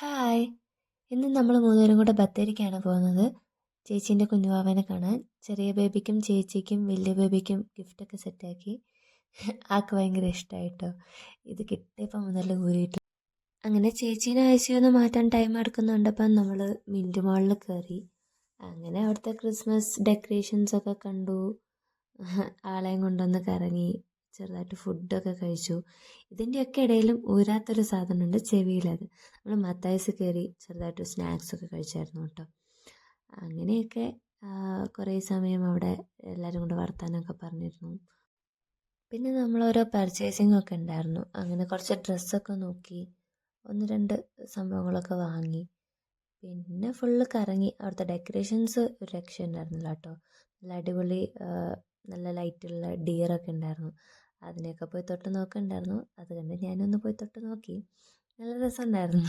Hi ഇന്ന് നമ്മൾ മൂന്നുപേരും കൂടെ ബത്തേരിക്കാണ് പോകുന്നത്. ചേച്ചീന്റെ കുഞ്ഞുവാവനെ കാണാൻ. ചെറിയ ബേബിക്കും ചേച്ചിക്കും വലിയ ബേബിക്കും ഗിഫ്റ്റൊക്കെ സെറ്റാക്കി ആൾക്ക് ഭയങ്കര ഇഷ്ടമായിട്ടോ ഇത് കിട്ടിയപ്പോൾ മുതൽ ഊരിയിട്ട്. അങ്ങനെ ചേച്ചീനെ ഐ ഒന്ന് മാറ്റാൻ ടൈം എടുക്കുന്നുണ്ടപ്പം നമ്മൾ മിന്റ് മാളിൽ കയറി അങ്ങനെ അവിടുത്തെ ക്രിസ്മസ് ഡെക്കറേഷൻസ് ഒക്കെ കണ്ടു. ആളെയും കൊണ്ടുവന്ന് കറങ്ങി. ചെറുതായിട്ട് ഫുഡൊക്കെ കഴിച്ചു. ഇതിന്റെയൊക്കെ ഇടയിലും ഊരാത്തൊരു സാധനമുണ്ട് ചെവിയിലത്. നമ്മൾ മത്തായസ് കയറി ചെറുതായിട്ട് സ്നാക്സൊക്കെ കഴിച്ചായിരുന്നു കേട്ടോ. അങ്ങനെയൊക്കെ കുറേ സമയം അവിടെ എല്ലാവരും കൂടെ വർത്താനമൊക്കെ പറഞ്ഞിരുന്നു. പിന്നെ നമ്മൾ ഓരോ പർച്ചേസിംഗ് ഒക്കെ ഉണ്ടായിരുന്നു. അങ്ങനെ കുറച്ച് ഡ്രസ്സൊക്കെ നോക്കി ഒന്ന് രണ്ട് സംഭവങ്ങളൊക്കെ വാങ്ങി. പിന്നെ ഫുള്ള് കറങ്ങി. അവിടുത്തെ ഡെക്കറേഷൻസ് ഒരു രക്ഷ ഉണ്ടായിരുന്നില്ല കേട്ടോ. നല്ല അടിപൊളി നല്ല ലൈറ്റുള്ള ഡിയറൊക്കെ ഉണ്ടായിരുന്നു. അതിനെയൊക്കെ പോയി തൊട്ട് നോക്കുന്നുണ്ടായിരുന്നു അത് കണ്ട് ഞാനൊന്ന് പോയി തൊട്ട് നോക്കി. നല്ല രസമുണ്ടായിരുന്നു.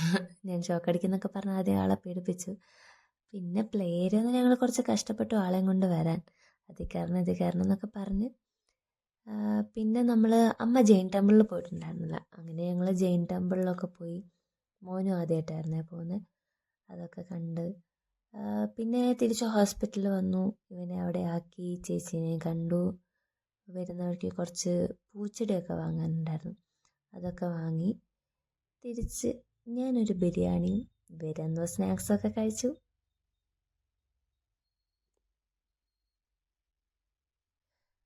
ഞാൻ ഷോക്കടിക്കുന്നൊക്കെ പറഞ്ഞ് ആദ്യം ആളെ പേടിപ്പിച്ചു. പിന്നെ പ്ലേയറിൽ ഞങ്ങൾ കുറച്ച് കഷ്ടപ്പെട്ടു ആളെയും കൊണ്ട് വരാൻ. അത് കാരണം ഇത് കാരണം എന്നൊക്കെ പറഞ്ഞ് പിന്നെ നമ്മൾ അമ്മ ജെയിൻ ടെമ്പിളിൽ പോയിട്ടുണ്ടായിരുന്നില്ല. അങ്ങനെ ഞങ്ങൾ ജെയിൻ ടെമ്പിളിലൊക്കെ പോയി മോനും ആദ്യമായിട്ടായിരുന്നേ പോകുന്നത് അതൊക്കെ കണ്ട് പിന്നെ തിരിച്ച് ഹോസ്പിറ്റലിൽ വന്നു. ഇവനെ അവിടെ ആക്കി. ചേച്ചീനെ കണ്ടു. വരുന്നവർക്ക് കുറച്ച് പൂച്ചെടിയൊക്കെ വാങ്ങാനുണ്ടായിരുന്നു. അതൊക്കെ വാങ്ങി തിരിച്ച് ഞാനൊരു ബിരിയാണിയും വരുന്ന സ്നാക്സൊക്കെ കഴിച്ചു.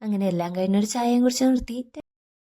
അങ്ങനെ എല്ലാം കഴിഞ്ഞൊരു ചായയും കുടിച്ച് നിർത്തി.